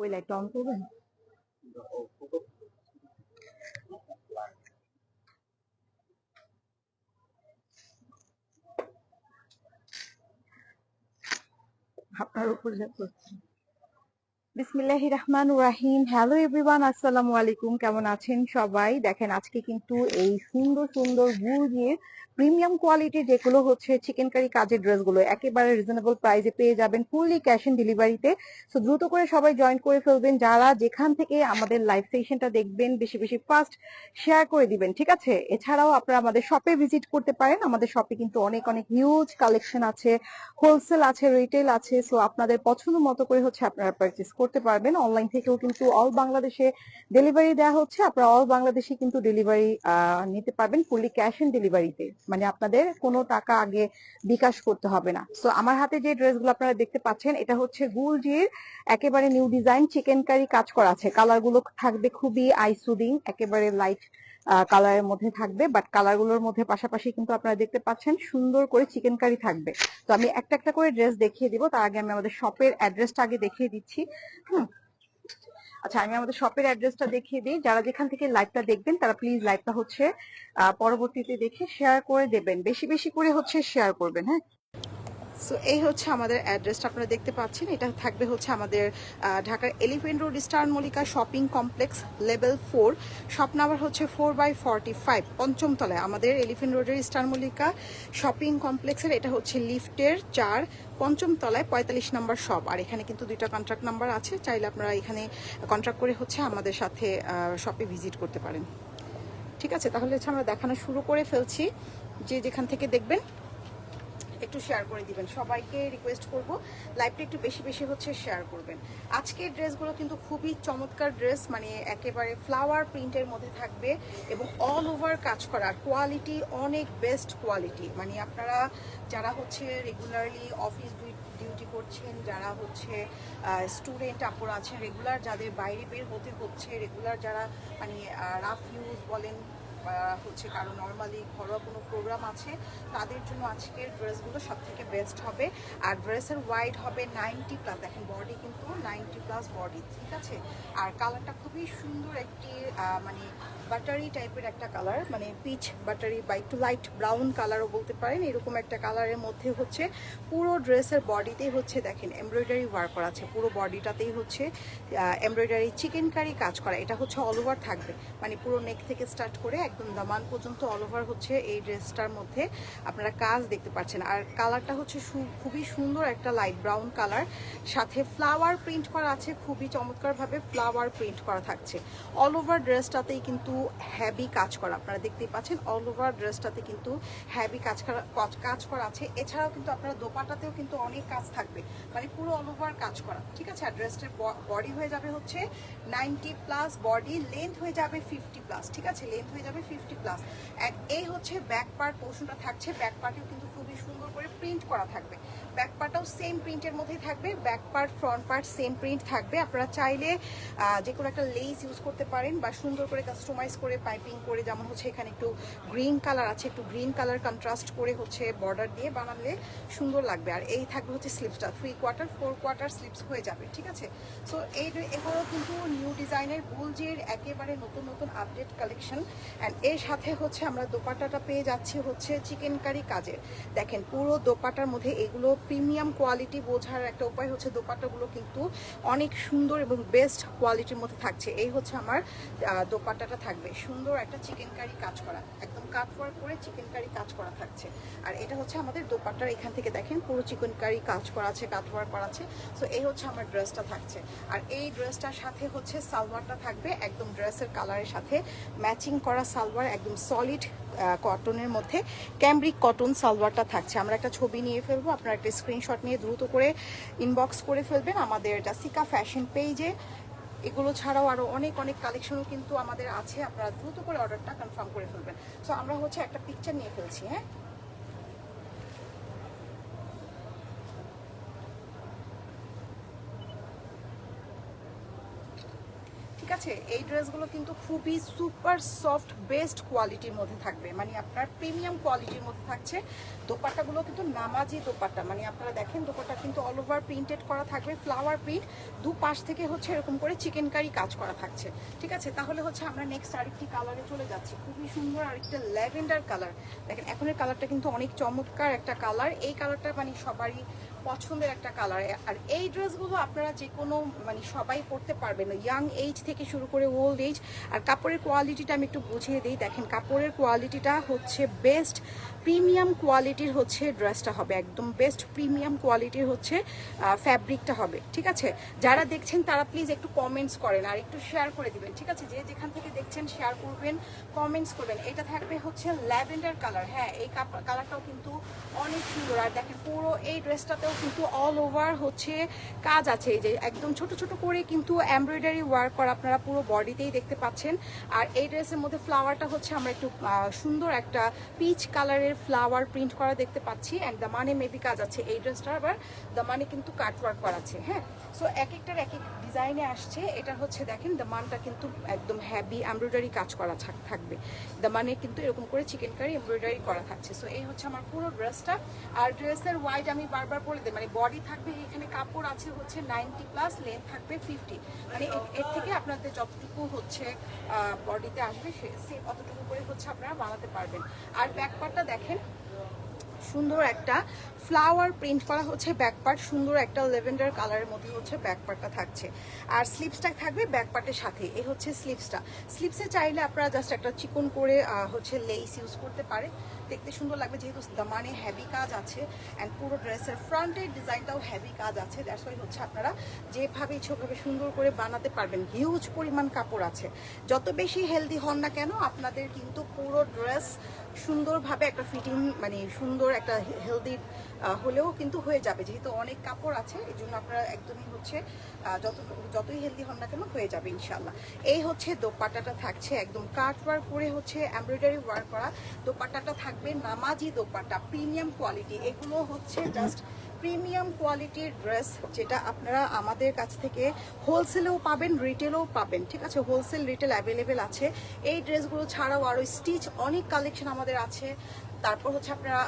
ওই লাইটটা অন করবেন আপনার উপর যা করছি বিসমিল্লাহ রহমান রাহিম হ্যালো এভরিওয়ান আসসালামু আলাইকুম কেমন আছেন সবাই? দেখেন, আজকে কিন্তু এই সুন্দর সুন্দর দিয়ে প্রিমিয়াম কোয়ালিটির যেগুলো হচ্ছে চিকেন কারি কাজের ড্রেসগুলো একেবারে রিজনেবল প্রাইসে পেয়ে যাবেন ফুললি ক্যাশ অন ডেলিভারিতে সো দ্রুত করে সবাই জয়েন করে ফেলবেন। যারা যেখান থেকে আমাদের লাইভ সেশনটা দেখবেন, বেশি বেশি ফার্স্ট শেয়ার করে দিবেন, ঠিক আছে? এছাড়াও আপনারা আমাদের শপে ভিজিট করতে পারেন। আমাদের শপে কিন্তু অনেক অনেক হিউজ কালেকশন আছে। হোলসেল আছে রিটেল আছে। সো আপনাদের পছন্দ মতো করে হচ্ছে আপনারা পারচেস করতে পারবেন। অনলাইন থেকেও কিন্তু অল বাংলাদেশে ডেলিভারি দেওয়া হচ্ছে। আপনারা অল বাংলাদেশে কিন্তু ডেলিভারি নিতে পারবেন ফুললি ক্যাশ অন ডেলিভারিতে মানে আপনাদের কোনো টাকা আগে বিকাশ করতে হবে না। সো আমার হাতে যে ড্রেসগুলো আপনারা দেখতে পাচ্ছেন, এটা হচ্ছে গুলজির একেবারে নিউ ডিজাইন চিকেন কারি কাজ করা আছে। কালারগুলো থাকবে খুবই আইসুদিং একেবারে লাইট কালারের মধ্যে থাকবে বাট কালারগুলোর মধ্যে পাশাপাশি কিন্তু আপনারা দেখতে পাচ্ছেন সুন্দর করে চিকেন কারি থাকবে। তো আমি একটা একটা করে ড্রেস দেখিয়ে দিব, তার আগে আমি আমাদের শপের অ্যাড্রেসটা আগে দেখিয়ে দিচ্ছি। হুম। আচ্ছা আমি আমাদের শপের অ্যাড্রেসটা দেখিয়ে দিই। যারা যেখান থেকে লাইভটা দেখবেন, তারা প্লিজ লাইভটা হচ্ছে পরবর্তীতে দেখে শেয়ার করে দেবেন। বেশি বেশি করে হচ্ছে শেয়ার করবেন হ্যাঁ? সো এই হচ্ছে আমাদের অ্যাড্রেসটা আপনারা দেখতে পাচ্ছেন। এটা থাকবে হচ্ছে আমাদের ঢাকার elephant road star Mallika shopping complex level four shop number হচ্ছে ফোর বাই ফর্টি ফাইভ পঞ্চম তলায়। আমাদের এলিফেন্ট রোডের স্টার মল্লিকা শপিং কমপ্লেক্সের এটা হচ্ছে লিফটের চার, পঞ্চম তলায় পঁয়তাল্লিশ নম্বর শপ আর এখানে কিন্তু দুইটা কন্ট্রাক্ট নাম্বার আছে। চাইলে আপনারা এখানে কন্ট্রাক্ট করে হচ্ছে আমাদের সাথে শপে ভিজিট করতে পারেন। ঠিক আছে? তাহলে হচ্ছে আমরা দেখানো শুরু করে ফেলছি। যে যেখান থেকে দেখবেন একটু শেয়ার করে দিবেন। সবাইকে রিকোয়েস্ট করব লাইভটা একটু বেশি বেশি হচ্ছে শেয়ার করবেন। আজকের ড্রেসগুলো কিন্তু খুবই চমৎকার ড্রেস মানে একেবারে ফ্লাওয়ার প্রিন্টের মধ্যে থাকবে এবং অল ওভার কাজ করার কোয়ালিটি অনেক বেস্ট কোয়ালিটি মানে আপনারা যারা হচ্ছে রেগুলারলি অফিস ডিউটি করছেন, যারা হচ্ছে স্টুডেন্ট আপুরা আছেন রেগুলার যাদের বাইরে বের হতে হচ্ছে রেগুলার যারা মানে রাফ ইউজ বলেন হচ্ছে কারও নর্মালি ঘরোয়া কোনো প্রোগ্রাম আছে, তাদের জন্য আজকের ড্রেসগুলো সব থেকে বেস্ট হবে। আর ড্রেসের ওয়াইড হবে নাইনটি প্লাস দেখেন বডি কিন্তু নাইনটি প্লাস বডি ঠিক আছে? আর কালারটা খুবই সুন্দর একটি মানে বাটারি টাইপের একটা কালার মানে পিচ বাটারি বা একটু লাইট ব্রাউন কালারও বলতে পারেন। এরকম একটা কালারের মধ্যে হচ্ছে পুরো ড্রেসের বডিতেই হচ্ছে, দেখেন এমব্রয়ডারি ওয়ার্ক করা আছে, পুরো বডিটাতেই হচ্ছে এমব্রয়ডারি চিকেন কারি কাজ করা, এটা হচ্ছে অল ওভার থাকবে। মানে পুরো নেক থেকে স্টার্ট করে একদম দামান পর্যন্ত অল ওভার হচ্ছে এই ড্রেসটার মধ্যে। আপনারা কাজ দেখতে পাচ্ছেন। আর কালারটা হচ্ছে খুবই সুন্দর একটা লাইট ব্রাউন কালার সাথে ফ্লাওয়ার প্রিন্ট করা আছে, খুবই চমৎকারভাবে ফ্লাওয়ার প্রিন্ট করা থাকছে। অল ওভার ড্রেসটাতেই কিন্তু হ্যাভি কাজ করা। আপনারা দেখতেই পাচ্ছেন অল ওভার ড্রেসটাতে কিন্তু হ্যাভি কাজ করা কাজ করা আছে। এছাড়াও কিন্তু আপনারা দোপাটাতেও কিন্তু অনেক কাজ থাকবে। মানে পুরো অল ওভার কাজ করা। ঠিক আছে? আর ড্রেসটার বডি হয়ে যাবে হচ্ছে নাইনটি প্লাস বডি লেন্থ হয়ে যাবে ফিফটি প্লাস ঠিক আছে? লেন্থ হয়ে যাবে ফিফটি প্লাস। এই হচ্ছে ব্যাক পার্ট পোর্শনটা থাকছে। ব্যাক পার্টেও কিন্তু খুবই সুন্দর করে প্রিন্ট করা থাকবে। ব্যাক পার্টটাও সেম প্রিন্টের মধ্যেই থাকবে। Back part front part same print থাকবে। আপনারা চাইলে যে কোনো একটা লেস ইউজ করতে পারেন বা সুন্দর করে কাস্টমাইজ করে পাইপিং করে যেমন হচ্ছে এখানে একটু গ্রিন কালার আছে, একটু গ্রিন কালার কন্ট্রাস্ট করে হচ্ছে বর্ডার দিয়ে বানালে সুন্দর লাগবে। আর এই থাকবে হচ্ছে স্লিপসটা three quarter four quarter sleeves হয়ে যাবে, ঠিক আছে? সো এই এগুলো কিন্তু নিউ ডিজাইনের গুলজির একেবারে নতুন নতুন আপডেট কালেকশন অ্যান্ড এর সাথে হচ্ছে আমরা দোপাট্টাটা পেয়ে যাচ্ছি হচ্ছে চিকেন কারি কাজের দেখেন পুরো দোপাটার মধ্যে এগুলো প্রিমিয়াম কোয়ালিটি বোঝার একটা উপায় হচ্ছে দোপাট্টাগুলো কিন্তু অনেক সুন্দর এবং বেস্ট কোয়ালিটির মধ্যে থাকছে। এই হচ্ছে আমার আহ, দোপাট্টাটা থাকবে। সুন্দর একটা চিকেন কারি কাজ করা। একদম কাট ওয়ার্ক করে চিকেন কারি কাজ করা থাকছে। আর এটা হচ্ছে আমাদের দোপাট্টার এখান থেকে দেখেন পুরো চিকেন কারি কাজ করা আছে কাট ওয়ার্ক করা আছে। সো এই হচ্ছে আমার ড্রেসটা থাকছে। আর এই ড্রেসটার সাথে হচ্ছে সালোয়ারটা থাকবে একদম ড্রেসের কালারের সাথে ম্যাচিং করা সালোয়ার একদম সলিড কটনের মধ্যে। ক্যামব্রিক কটন সালোয়ারটা থাকছে। আমরা একটা ছবি নিয়ে ফেলব। আপনারা একটা স্ক্রিনশট নিয়ে দ্রুত করে ইনবক্স করে ফেলবেন আমাদের সিকা ফ্যাশন পেজে এগুলো ছাড়াও আরও অনেক অনেক কালেকশনও কিন্তু আমাদের আছে। আপনারা দ্রুত করে অর্ডারটা কনফার্ম করে ফেলবেন। সো আমরা হচ্ছে একটা পিকচার নিয়ে ফেলছি হ্যাঁ? ঠিক আছে, এই ড্রেসগুলো কিন্তু খুবই সুপার সফট বেস্ট কোয়ালিটির মধ্যে থাকবে। মানে আপনার প্রিমিয়াম কোয়ালিটির মধ্যে থাকছে। দোপাট্টাগুলো কিন্তু নামাজি দোপাট্টা। মানে আপনারা দেখেন, দোপাট্টা কিন্তু অল ওভার প্রিন্টেড করা থাকবে ফ্লাওয়ার প্রিন্ট দু পাশ থেকে হচ্ছে এরকম করে চিকেন কারি কাজ করা থাকছে। ঠিক আছে? তাহলে হচ্ছে আমরা নেক্সট আরেকটি কালারে চলে যাচ্ছি। খুবই সুন্দর আরেকটা ল্যাভেন্ডার কালার দেখেন, এখনের কালারটা কিন্তু অনেক চমৎকার একটা কালার এই কালারটা মানে সবারই পছন্দের একটা কালার আর এই ড্রেসগুলো আপনারা যে কোনো মানে সবাই পরতে পারবেন ইয়াং এইজ থেকে শুরু করে ওল্ড এইজ আর কাপড়ের কোয়ালিটিটা আমি একটু বুঝিয়ে দিই। দেখেন, কাপড়ের কোয়ালিটিটা হচ্ছে বেস্ট প্রিমিয়াম কোয়ালিটির হচ্ছে ড্রেসটা হবে। একদম বেস্ট প্রিমিয়াম কোয়ালিটির হচ্ছে ফ্যাব্রিকটা হবে। ঠিক আছে? যারা দেখছেন, তারা প্লিজ একটু কমেন্টস করেন আর একটু শেয়ার করে দিবেন। ঠিক আছে? যে যেখান থেকে দেখছেন শেয়ার করবেন কমেন্টস করবেন। এটা থাকবে হচ্ছে ল্যাভেন্ডার কালার হ্যাঁ এই কালারটাও কিন্তু অনেক সুন্দর। আর দেখেন, পুরো এই ড্রেসটাতেও কিন্তু অল ওভার হচ্ছে কাজ আছে। এই যে একদম ছোট ছোট করে কিন্তু এমব্রয়ডারি ওয়ার্ক করা আপনারা পুরো বডিতেই দেখতে পাচ্ছেন। আর এই ড্রেসের মধ্যে ফ্লাওয়ারটা হচ্ছে আমরা একটু সুন্দর একটা পিচ কালারের ফ্লাওয়ার প্রিন্ট করা দেখতে পাচ্ছি। অ্যান্ড দামানে মেবি কাজ আছে। এই ড্রেসটা আবার দামানে কিন্তু কাট ওয়ার্ক করা আছে হ্যাঁ? সো এক একটার এক এক ডিজাইনে আসছে। এটা হচ্ছে দেখেন দামানটা কিন্তু একদম হ্যাভি এমব্রয়ডারি কাজ করা থাক- থাকবে। মানে কিন্তু এরকম করে চিকেন কারি এমব্রয়ডারি করা থাকছে। সো এই হচ্ছে আমার পুরো ড্রেসটা আর ড্রেসের ওয়াইড আমি বারবার দিই মানে বডি থাকবে, এখানে কাপড় আছে হচ্ছে নাইনটি প্লাস লেন্থ থাকবে ফিফটি মানে এর থেকে আপনাদের যতটুকু হচ্ছে বডিতে আসবে, সে- অতটুকু করে হচ্ছে আপনারা বানাতে পারবেন। আর ব্যাকপারটা দেখেন সুন্দর একটা ফ্লাওয়ার প্রিন্ট করা হচ্ছে ব্যাকপার্ট সুন্দর একটা লেভেন্ডার কালারের মধ্যে হচ্ছে ব্যাক ব্যাকপার্টটা থাকছে। আর স্লিপসটা থাকবে ব্যাক ব্যাকপার্টের সাথে, এই হচ্ছে স্লিপসটা স্লিপসে চাইলে আপনারা জাস্ট একটা চিকন করে হচ্ছে লেস ইউজ করতে পারে। দেখতে সুন্দর লাগবে যেহেতু দামানে হেভি কাজ আছে অ্যান্ড পুরো ড্রেসের ফ্রন্টের ডিজাইনটাও হেভি কাজ আছে। দ্যাটস ওয়াই হচ্ছে আপনারা যেভাবে ইচ্ছাভাবে সুন্দর করে বানাতে পারবেন। হিউজ পরিমাণ কাপড় আছে। যত বেশি হেলদি হন না কেন, আপনাদের কিন্তু পুরো ড্রেস সুন্দরভাবে একটা ফিটিং মানে সুন্দর একটা হেলদি হলেও কিন্তু হয়ে যাবে। যেহেতু অনেক কাপড় আছে, এই জন্য আপনারা একদমই হচ্ছে যত, যতই হেলদি হন না কেন হয়ে যাবে ইনশাল্লাহ এই হচ্ছে দোপাট্টাটা থাকছে একদম কাট ওয়ার্ক করে হচ্ছে এমব্রয়ডারি ওয়ার্ক করা। দোপাট্টাটা থাকবে নামাজি দোপাট্টা প্রিমিয়াম কোয়ালিটি এগুলো হচ্ছে জাস্ট প্রিমিয়াম কোয়ালিটির ড্রেস যেটা আপনারা আমাদের কাছ থেকে হোলসেলেও পাবেন রিটেলেও পাবেন, ঠিক আছে? হোলসেল রিটেল অ্যাভেলেবেল আছে। এই ড্রেসগুলো ছাড়াও আরও স্টিচ অনেক কালেকশন আমাদের আছে। তারপর হচ্ছে আপনারা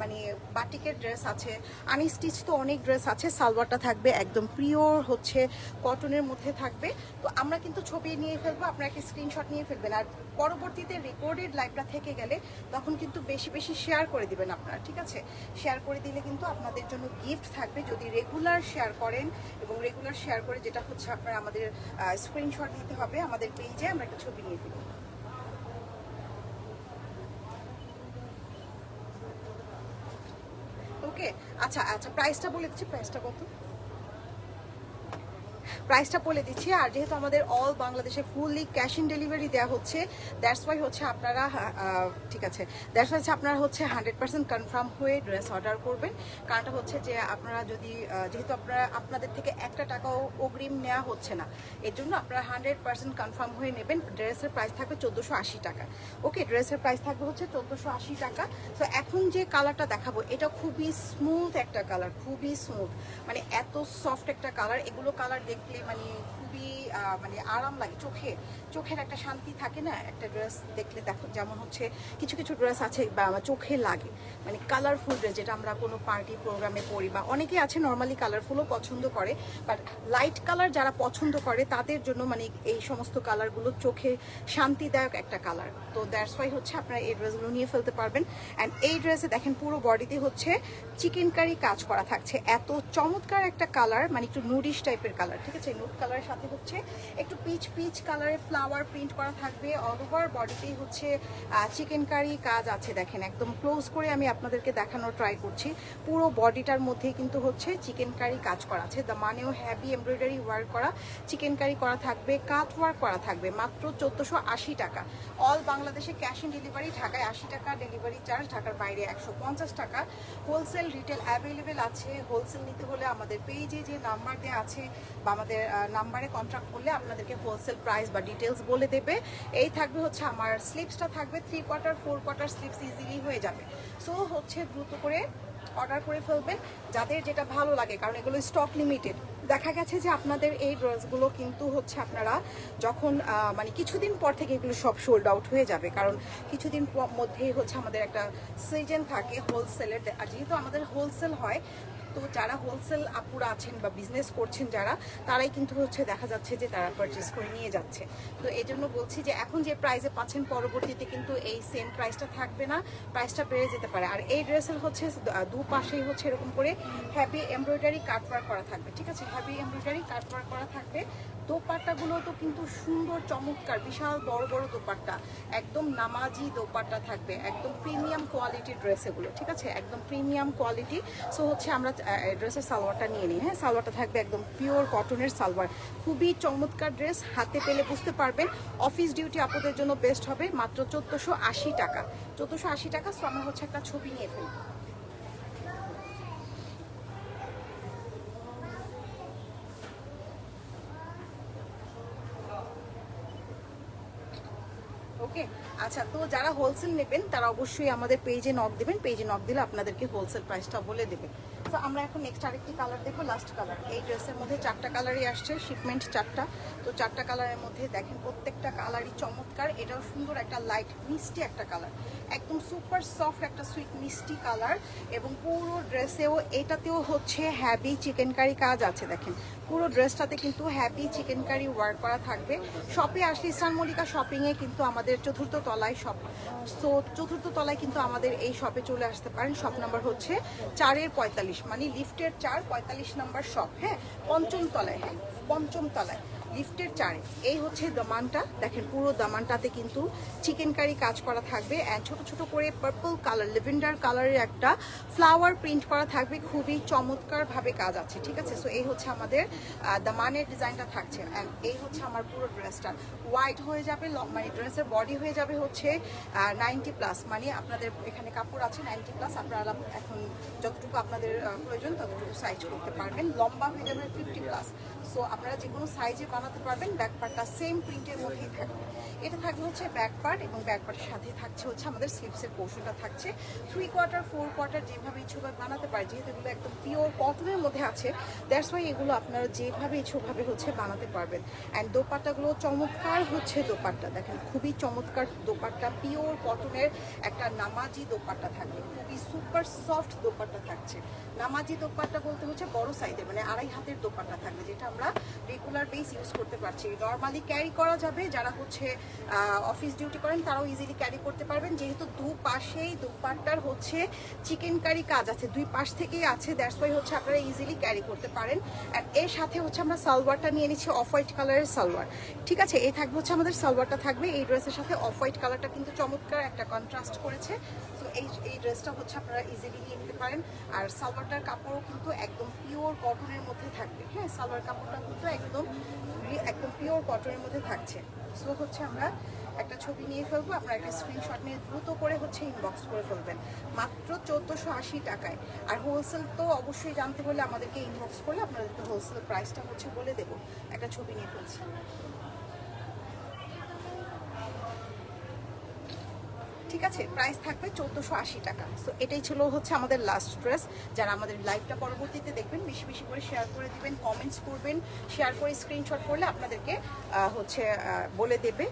মানে বাটিকের ড্রেস আছে আনি স্টিচ তো অনেক ড্রেস আছে, সালোয়ারটা থাকবে একদম পিওর হচ্ছে কটনের মধ্যে থাকবে। তো আমরা কিন্তু ছবি নিয়ে ফেলব, আপনারা স্ক্রিনশট নিয়ে ফেলবেন। আর পরবর্তীতে রেকর্ডেড লাইভটা থেকে গেলে তখন কিন্তু বেশি বেশি শেয়ার করে দিবেন আপনারা, ঠিক আছে? শেয়ার করে দিলে কিন্তু আপনাদের জন্য গিফট থাকবে। যদি রেগুলার শেয়ার করেন এবং রেগুলার শেয়ার করে যেটা হচ্ছে আপনারা আমাদের স্ক্রিনশট দিতে হবে, আমাদের পেজে আমরা একটা ছবি নিয়ে ফেলব ওকে আচ্ছা আচ্ছা প্রাইসটা বলে দিচ্ছি প্রাইসটা কত? প্রাইসটা বলে দিচ্ছি। আর যেহেতু আমাদের অল বাংলাদেশে ফুললি ক্যাশ ইন ডেলিভারি দেওয়া হচ্ছে দ্যাটস ওয়াই হচ্ছে আপনারা ঠিক আছে। দ্যাটস ওয়াই হচ্ছে আপনারা হচ্ছে হান্ড্রেড পার্সেন্ট কনফার্ম হয়ে ড্রেস অর্ডার করবেন। কারণটা হচ্ছে যে আপনারা যদি যেহেতু আপনারা, আপনাদের থেকে একটা টাকাও অগ্রিম নেওয়া হচ্ছে না, এর জন্য আপনারা হান্ড্রেড পার্সেন্ট কনফার্ম হয়ে নেবেন। ড্রেসের প্রাইস থাকবে চোদ্দোশো আশি টাকা। ওকে ড্রেসের প্রাইস থাকবে হচ্ছে চোদ্দোশো আশি টাকা। তো এখন যে কালারটা দেখাবো, এটা খুবই স্মুথ একটা কালার খুবই স্মুথ মানে এত সফট একটা কালার এগুলো কালার দেখলে মানে খুবই মানে আরাম লাগে, চোখে, চোখের একটা শান্তি থাকে না, একটা ড্রেস দেখলে দেখো, যেমন হচ্ছে কিছু কিছু ড্রেস আছে বা আমার চোখে লাগে মানে কালারফুল ড্রেস যেটা আমরা কোনো পার্টি প্রোগ্রামে পরি বা অনেকে আছে নর্মালি কালারফুলও পছন্দ করে বাট লাইট কালার যারা পছন্দ করে, তাদের জন্য মানে এই সমস্ত কালারগুলো চোখে শান্তিদায়ক একটা কালার তো দ্যাটস ওয়াই হচ্ছে আপনারা এই ড্রেসগুলো নিয়ে ফেলতে পারবেন। অ্যান্ড এই ড্রেসে দেখেন পুরো বডিতে হচ্ছে চিকেন কারি কাজ করা থাকছে। এত চমৎকার একটা কালার মানে একটু নুডিশ টাইপের কালার ঠিক আছে? নুড কালারের সাথে হচ্ছে একটু পিচ পিচ কালারের ফ্লাওয়ার প্রিন্ট করা থাকবে অল ওভার বডিতেই হচ্ছে চিকেন কারি কাজ আছে দেখেন, একদম ক্লোজ করে আমি আপনাদেরকে দেখানোর ট্রাই করছি। পুরো বডিটার মধ্যে কিন্তু হচ্ছে চিকেন কারি কাজ করা আছে। দ্য মানেও হ্যাভি এমব্রয়ডারি ওয়ার্ক করা চিকেন কারি করা থাকবে কাট ওয়ার্ক করা থাকবে, মাত্র চোদ্দোশো টাকা। অল বাংলাদেশে ক্যাশ অন ডেলিভারি ঢাকায় আশি টাকা ডেলিভারি চার্জ ঢাকার বাইরে একশো পঞ্চাশ টাকা। হোলসেল রিটেল অ্যাভেলেবেল আছে। হোলসেল নিতে হলে আমাদের পেজে যে নাম্বার দেওয়া আছে, বা আমাদের নাম্বারে কন্ট্যাক্ট করলে আপনাদেরকে হোলসেল প্রাইস বা ডিটেলস বলে দেবে। এই থাকবে হচ্ছে আমার স্লিপসটা থাকবে three quarter four quarter sleeves easily হয়ে যাবে। সো হচ্ছে দ্রুত করে অর্ডার করে ফেলবেন, যাদের যেটা ভালো লাগে, কারণ এগুলো স্টক লিমিটেড দেখা গেছে যে আপনাদের এই ড্রেসগুলো কিন্তু হচ্ছে আপনারা যখন মানে কিছুদিন পর থেকে এগুলো সব সোল্ড আউট হয়ে যাবে। কারণ কিছুদিন মধ্যেই হচ্ছে আমাদের একটা সিজন থাকে হোলসেলের যেহেতু আমাদের হোলসেল হয় তো যারা হোলসেল আপুরা আছেন বা বিজনেস করছেন যারা, তারাই কিন্তু হচ্ছে দেখা যাচ্ছে যে তারা পারচেস করে নিয়ে যাচ্ছে। তো এই জন্য বলছি যে এখন যে প্রাইসে পাচ্ছেন, পরবর্তীতে কিন্তু এই সেম প্রাইসটা থাকবে না প্রাইসটা বেড়ে যেতে পারে। আর এই ড্রেসের হচ্ছে দু- দু পাশেই হচ্ছে এরকম করে হ্যাপি এমব্রয়ডারি কাটওয়ার্ক করা থাকবে, ঠিক আছে? হ্যাপি এমব্রয়ডারি কাটওয়ার্ক করা থাকবে। দোপাট্টাগুলো তো কিন্তু সুন্দর, চমৎকার, বিশাল, বড় বড় দোপাট্টা। একদম নামাজি দোপাট্টা থাকবে, একদম প্রিমিয়াম কোয়ালিটির ড্রেস এগুলো, ঠিক আছে? একদম প্রিমিয়াম কোয়ালিটি সো হচ্ছে আমরা ড্রেসের সালোয়ারটা নিয়ে নিই হ্যাঁ সালোয়ারটা থাকবে একদম পিওর কটনের সালোয়ার। খুবই চমৎকার ড্রেস হাতে পেলে বুঝতে পারবেন অফিস ডিউটি আপনাদের জন্য বেস্ট হবে মাত্র চোদ্দোশো আশি টাকা। চোদ্দোশো আশি টাকা সো হচ্ছে একটা ছবি নিয়ে ফেলব। ওকে আচ্ছা তো যারা হোলসেল নেবেন, তারা অবশ্যই আমাদের পেজে নক দেবেন। পেজে নক দিলে আপনাদেরকে হোলসেল প্রাইসটা বলে দেবে। তো আমরা এখন নেক্সট আরেকটি কালার দেখব লাস্ট কালার এই ড্রেসের মধ্যে চারটা কালারই আসছে শিপমেন্ট চারটা। তো চারটা কালারের মধ্যে দেখেন প্রত্যেকটা কালারই চমৎকার। এটাও সুন্দর একটা লাইট মিষ্টি একটা কালার একদম সুপার সফট একটা সুইট মিষ্টি কালার এবং পুরো ড্রেসেও এটাতেও হচ্ছে হ্যাভি চিকেন কারি কাজ আছে, দেখেন। পুরো ড্রেসটাতে কিন্তু হ্যাপি চিকেন কারি ওয়ার্ক করা থাকবে। শপে আসলে ইসলাম মল্লিকা শপিংয়ে কিন্তু আমাদের চতুর্থ তলায় শপ সো চতুর্থ তলায় কিন্তু আমাদের এই শপে চলে আসতে পারেন। শপ নাম্বার হচ্ছে চারের পঁয়তাল্লিশ মানে লিফটের চার পঁয়তাল্লিশ নাম্বার শপ হ্যাঁ? পঞ্চম তলায় হ্যাঁ? পঞ্চম তলায়। লিফটের চারে। এই হচ্ছে দামানটা। দেখেন, পুরো দামানটাতে কিন্তু চিকেন কারি কাজ করা থাকবে অ্যান্ড ছোট ছোট করে পার্পল কালার লেভেন্ডার কালারের একটা ফ্লাওয়ার প্রিন্ট করা থাকবে। খুবই চমৎকারভাবে কাজ আছে, ঠিক আছে? সো এই হচ্ছে আমাদের দামানের ডিজাইনটা থাকছে। অ্যান্ড এই হচ্ছে আমার পুরো ড্রেসটা। হোয়াইট হয়ে যাবে মানে ড্রেসের বডি হয়ে যাবে হচ্ছে নাইনটি প্লাস মানে আপনাদের এখানে কাপড় আছে নাইনটি প্লাস আপনারা এখন যতটুকু আপনাদের প্রয়োজন ততটুকু সাইজ করতে পারবেন। লম্বা হয়ে যাবে ফিফটি প্লাস সো আপনারা যে কোনো সাইজে বানাতে পারবেন। ব্যাক পার্টটা সেম প্রিন্টের মধ্যেই থাকবে। এটা থাকবে হচ্ছে ব্যাক পার্ট এবং ব্যাক পার্টের সাথে থাকছে হচ্ছে আমাদের স্লিপসের পোর্শনটা থাকছে। থ্রি কোয়ার্টার ফোর কোয়ার্টার যেভাবে ইচ্ছুভাবে বানাতে পারে যেহেতু এগুলো একদম পিওর কটনের মধ্যে আছে দ্যাটস ওয়াই এগুলো আপনারা যেভাবে ইচ্ছুভাবে হচ্ছে বানাতে পারবেন। অ্যান্ড দোপাট্টাগুলো চমৎকার হচ্ছে দোপাট্টা। দেখেন, খুবই চমৎকার দোপাট্টা। পিওর কটনের একটা নামাজি দোপাট্টা থাকবে। খুবই সুপার সফট দোপাট্টা থাকছে। নামাজি দোপাট্টা বলতে হচ্ছে বড় সাইজের মানে আড়াই হাতের দোপাট্টা থাকবে, যেটা আমরা রেগুলার বেস ইউজ করতে পারছি। নর্মালি ক্যারি করা যাবে, যারা হচ্ছে অফিস ডিউটি করেন, তারাও ইজিলি ক্যারি করতে পারবেন। যেহেতু দু পাশেই দোপাট্টার হচ্ছে চিকেন কারি কাজ আছে। দুই পাশ থেকেই আছে দ্যাটস ওয়াই হচ্ছে আপনারা ইজিলি ক্যারি করতে পারেন। আর এর সাথে হচ্ছে আমরা সালোয়ারটা নিয়ে নিচ্ছি অফ হোয়াইট কালারের সালোয়ার। ঠিক আছে? এই থাকবে হচ্ছে আমাদের সালোয়ারটা থাকবে। এই ড্রেসের সাথে অফ হোয়াইট কালারটা কিন্তু চমৎকার একটা কন্ট্রাস্ট করেছে। তো এই এই ড্রেসটা হচ্ছে আপনারা ইজিলি নিয়ে নিতে পারেন। আর সালোয়ারটার কাপড়ও কিন্তু একদম পিওর কটনের মধ্যে থাকবে। হ্যাঁ সালোয়ার কাপড়টা কিন্তু একদম রি- একদম পিওর কটনের মধ্যে থাকছে। সো হচ্ছে আমরা একটা ছবি নিয়ে ফেলব আপনারা একটা স্ক্রিনশট নিয়ে দ্রুত করে হচ্ছে ইনবক্স করে ফেলবেন। মাত্র চোদ্দোশো আশি টাকায়। আর হোলসেল তো অবশ্যই জানতে হলে আমাদেরকে ইনবক্স করলে আপনাদেরকে হোলসেল প্রাইসটা হচ্ছে বলে দেবো। একটা ছবি নিয়ে ফেলছি। ঠিক আছে? প্রাইস থাকবে চোদ্দোশো আশি টাকা। সো এটাই ছিল হচ্ছে আমাদের লাস্ট ড্রেস যারা আমাদের লাইভটা পরবর্তীতে দেখবেন, বেশি বেশি করে শেয়ার করে দিবেন কমেন্টস করবেন শেয়ার করে স্ক্রিনশট করলে আপনাদেরকে হচ্ছে বলে দেবে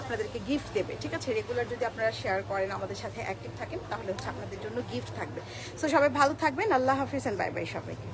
আপনাদেরকে গিফট দেবে, ঠিক আছে? রেগুলার যদি আপনারা শেয়ার করেন, আমাদের সাথে অ্যাক্টিভ থাকেন, তাহলে হচ্ছে আপনাদের জন্য গিফট থাকবে। সো সবাই ভালো থাকবেন, আল্লাহ হাফিজ অ্যান্ড বাই বাই সবাইকে।